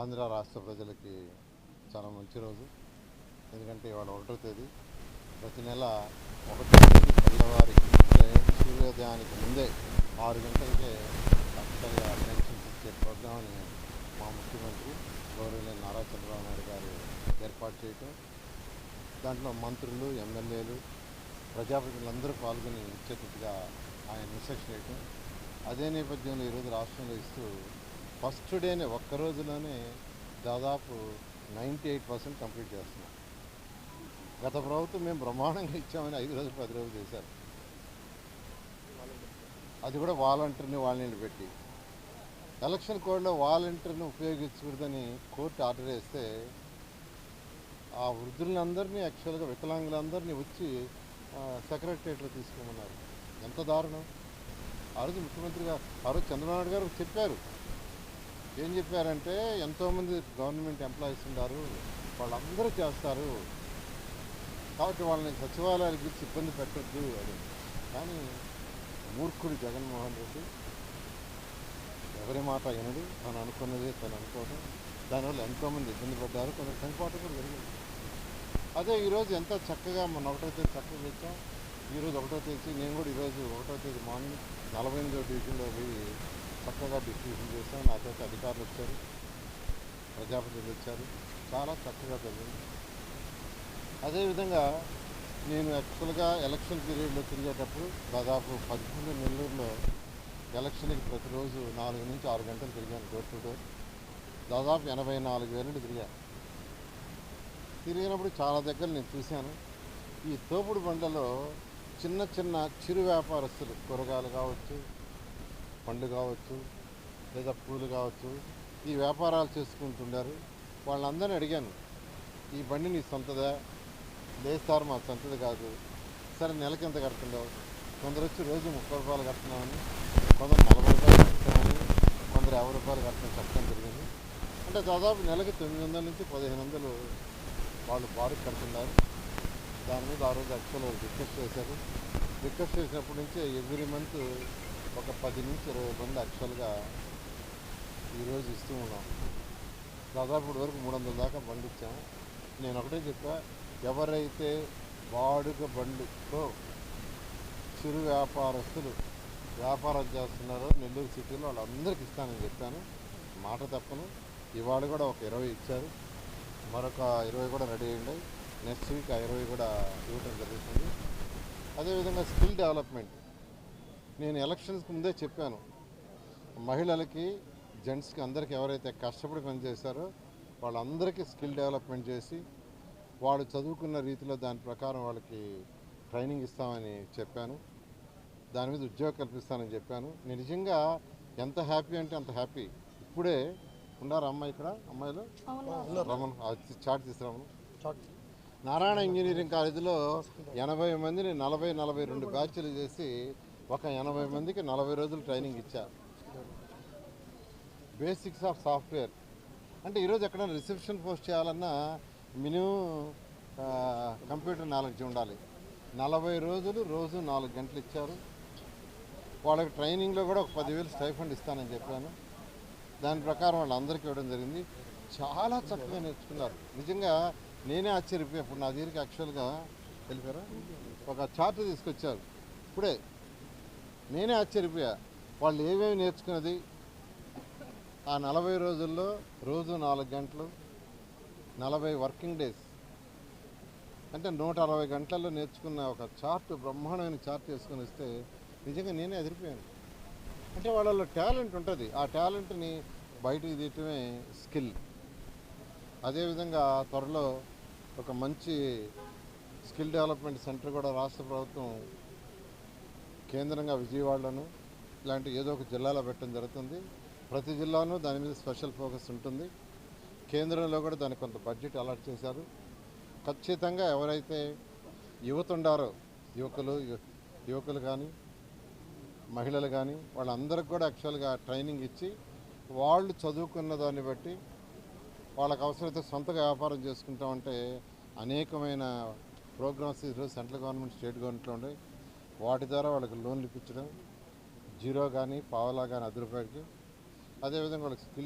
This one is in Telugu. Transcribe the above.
ఆంధ్ర రాష్ట్ర ప్రజలకి చాలా మంచి రోజు. ఎందుకంటే ఇవాళ ఒకటో తేదీ. ప్రతి నెల ఒకటో తేదీ తెల్లవారికి అంటే సూర్యోదయానికి ముందే ఆరు గంటలకే ఖచ్చితంగా పెన్షన్స్ ఇచ్చే ప్రోగ్రామ్ని మా ముఖ్యమంత్రి గౌరవనీయ నారా చంద్రబాబు నాయుడు గారు ఏర్పాటు చేయటం. దాంట్లో మంత్రులు ఎమ్మెల్యేలు ప్రజాప్రతినిధులందరూ పాల్గొని ఇచ్చేటట్టుగా ఆయన ఇన్స్ట్రక్షన్ చేయటం. అదే నేపథ్యంలో ఈరోజు రాష్ట్రంలో ఇస్తూ ఫస్ట్ డేనే ఒక్క రోజులోనే దాదాపు నైంటీ ఎయిట్ పర్సెంట్ కంప్లీట్ చేస్తున్నాం. గత ప్రభుత్వం మేము బ్రహ్మాండంగా ఇచ్చామని ఐదు రోజులు పది రోజులు చేశారు. అది కూడా వాలంటీర్ని వాళ్ళని పెట్టి. ఎలక్షన్ కోడ్లో వాలంటీర్ని ఉపయోగించకూడదని కోర్టు ఆర్డర్ వేస్తే ఆ వృద్ధులందరినీ యాక్చువల్గా వికలాంగులందరినీ వచ్చి సెక్రటరియట్లో తీసుకోమన్నారు. ఎంత దారుణం. ఆ రోజు ముఖ్యమంత్రిగా ఆ రోజు చంద్రబాబు నాయుడు గారు చెప్పారు. ఏం చెప్పారంటే ఎంతోమంది గవర్నమెంట్ ఎంప్లాయీస్ ఉన్నారు వాళ్ళందరూ చేస్తారు. కాబట్టి వాళ్ళని సచివాలయాలకు ఇబ్బంది పెట్టద్దు అని. కానీ మూర్ఖుడు జగన్మోహన్ రెడ్డి ఎవరి మాట వినడు. తను అనుకున్నదే తను అనుకోవడం. దానివల్ల ఎంతోమంది ఇబ్బంది పడ్డారు. కొందరు చనిపోవటం కూడా జరిగింది. అదే ఈరోజు ఎంత చక్కగా మన ఒకటో తేదీ చక్కగా తెచ్చాం ఈరోజు ఒకటో తేదీ నేను కూడా ఈరోజు ఒకటో తేదీ మార్నింగ్ నలభై ఎనిమిదో డివిజన్లో పోయి చక్కగా డిస్ట్రిబ్యూషన్ చేశాం నాతో అధికారులు వచ్చారు. ప్రజాప్రతినిధులు వచ్చారు. చాలా చక్కగా జరిగింది. అదేవిధంగా నేను యాక్చువల్గా ఎలక్షన్ పీరియడ్లో తిరిగేటప్పుడు దాదాపు పదకొండు నెల్లూరులో ఎలక్షన్కి ప్రతిరోజు నాలుగు నుంచి ఆరు గంటలు తిరిగాను డోర్ టు డోర్ దాదాపు ఎనభై నాలుగు వేలు తిరిగాను తిరిగినప్పుడు చాలా దగ్గర నేను చూశాను. ఈ తోపుడు బండలో చిన్న చిన్న చిరు వ్యాపారస్తులు కూరగాయలు కావచ్చు పండు కావచ్చు లేదా పూలు కావచ్చు ఈ వ్యాపారాలు చేసుకుంటుండారు. వాళ్ళందరినీ అడిగాను ఈ బండి నీ సొంతదా? లేదు సార్ మా సొంతది కాదు. సరే నెలకి ఎంత కడుతుండవు కొందరు వచ్చి రోజు ముప్పై రూపాయలు కడుతున్నామని కొందరు నలభై రూపాయలు కడుతున్నామని కొందరు యాభై రూపాయలు కట్టడం చెప్పడం జరిగింది. అంటే దాదాపు నెలకి తొమ్మిది వందల నుంచి పదిహేను వందలు వాళ్ళు బారు కడుతున్నారు. దాని మీద ఆ రోజు యాక్చువల్ రిక్వెస్ట్ చేశారు. రిక్వెస్ట్ చేసినప్పటి నుంచి ఎవ్రీ మంత్ ఒక పది నుంచి ఇరవై మంది యాక్చువల్గా ఈరోజు ఇస్తూ ఉన్నాం. దాదాపు ఇప్పటి వరకు మూడు వందల దాకా బండి ఇచ్చాము. నేను ఒకటే చెప్పా ఎవరైతే వాడుక బండితో చిరు వ్యాపారస్తులు వ్యాపారం చేస్తున్నారో నెల్లూరు సిటీలో వాళ్ళందరికీ ఇస్తానని చెప్పాను. మాట తప్పను. ఇవాళ కూడా ఒక ఇరవై ఇచ్చారు. మరొక ఇరవై కూడా రెడీ అయ్యింది. నెక్స్ట్ వీక్ ఆ ఇరవై కూడా ఇవ్వటం జరుగుతుంది. అదేవిధంగా స్కిల్ డెవలప్మెంట్. నేను ఎలక్షన్స్కి ముందే చెప్పాను. మహిళలకి జెంట్స్కి అందరికీ ఎవరైతే కష్టపడి పనిచేశారో వాళ్ళందరికీ స్కిల్ డెవలప్మెంట్ చేసి వాళ్ళు చదువుకున్న రీతిలో దాని ప్రకారం వాళ్ళకి ట్రైనింగ్ ఇస్తామని చెప్పాను. దాని మీద ఉద్యోగం కల్పిస్తానని చెప్పాను. నేను నిజంగా ఎంత హ్యాపీ అంటే అంత హ్యాపీ ఇప్పుడే ఉన్నారు అమ్మాయి ఇక్కడ? అమ్మాయిలు? రమణ చాట్ తీసుకురామను నారాయణ ఇంజనీరింగ్ కాలేజీలో ఎనభై మందిని నలభై నలభై రెండు బ్యాచ్లు చేసి ఒక ఎనభై మందికి నలభై రోజులు ట్రైనింగ్ ఇచ్చారు బేసిక్స్ ఆఫ్ సాఫ్ట్వేర్. అంటే ఈరోజు ఎక్కడైనా రిసెప్షన్ పోస్ట్ చేయాలన్నా మినిమం కంప్యూటర్ నాలెడ్జ్ ఉండాలి. నలభై రోజులు రోజు నాలుగు గంటలు ఇచ్చారు. వాళ్ళకి ట్రైనింగ్లో కూడా ఒక పదివేలు స్టైఫండ్ ఇస్తానని చెప్పాను. దాని ప్రకారం వాళ్ళందరికీ ఇవ్వడం జరిగింది. చాలా చక్కగా నేర్చుకున్నారు. నిజంగా నేనే ఆశ్చర్యపోయా ఇప్పుడు నా దగ్గరికి యాక్చువల్గా వెళ్ళిపోయారా? ఒక చార్ట్ తీసుకొచ్చారు. ఇప్పుడే నేనే ఆశ్చర్యపోయా. వాళ్ళు ఏమేమి నేర్చుకున్నది? ఆ నలభై రోజుల్లో రోజు నాలుగు గంటలు నలభై వర్కింగ్ డేస్. అంటే నూట అరవై గంటల్లో నేర్చుకున్న ఒక చార్ట్ బ్రహ్మాండమైన చార్ట్ వేసుకొని వస్తే నిజంగా నేనే ఎదిరిపోయాను. అంటే వాళ్ళలో టాలెంట్ ఉంటుంది. ఆ టాలెంట్ని బయటికి తీయటమే స్కిల్. అదేవిధంగా త్వరలో ఒక మంచి స్కిల్ డెవలప్మెంట్ సెంటర్ కూడా రాష్ట్ర ప్రభుత్వం కేంద్రంగా విజయవాడలోను ఇలాంటి ఏదో ఒక జిల్లాలో పెట్టడం జరుగుతుంది. ప్రతి జిల్లాను దాని మీద స్పెషల్ ఫోకస్ ఉంటుంది. కేంద్రంలో కూడా దానికి కొంత బడ్జెట్ అలాట్ చేశారు. ఖచ్చితంగా ఎవరైతే యువత ఉండారో యువకులు యువకులు కానీ మహిళలు కానీ వాళ్ళందరికీ కూడా యాక్చువల్గా ట్రైనింగ్ ఇచ్చి వాళ్ళు చదువుకున్న దాన్ని బట్టి వాళ్ళకి అవసరమైతే సొంతగా వ్యాపారం చేసుకుంటామంటే అనేకమైన ప్రోగ్రామ్స్ ఈరోజు సెంట్రల్ గవర్నమెంట్ స్టేట్ గవర్నమెంట్లో ఉన్నాయి. వాటి ద్వారా వాళ్ళకి లోన్లు ఇప్పించడం జీరో కానీ పావలా కానీ అర్ధ అదేవిధంగా వాళ్ళకి స్కిల్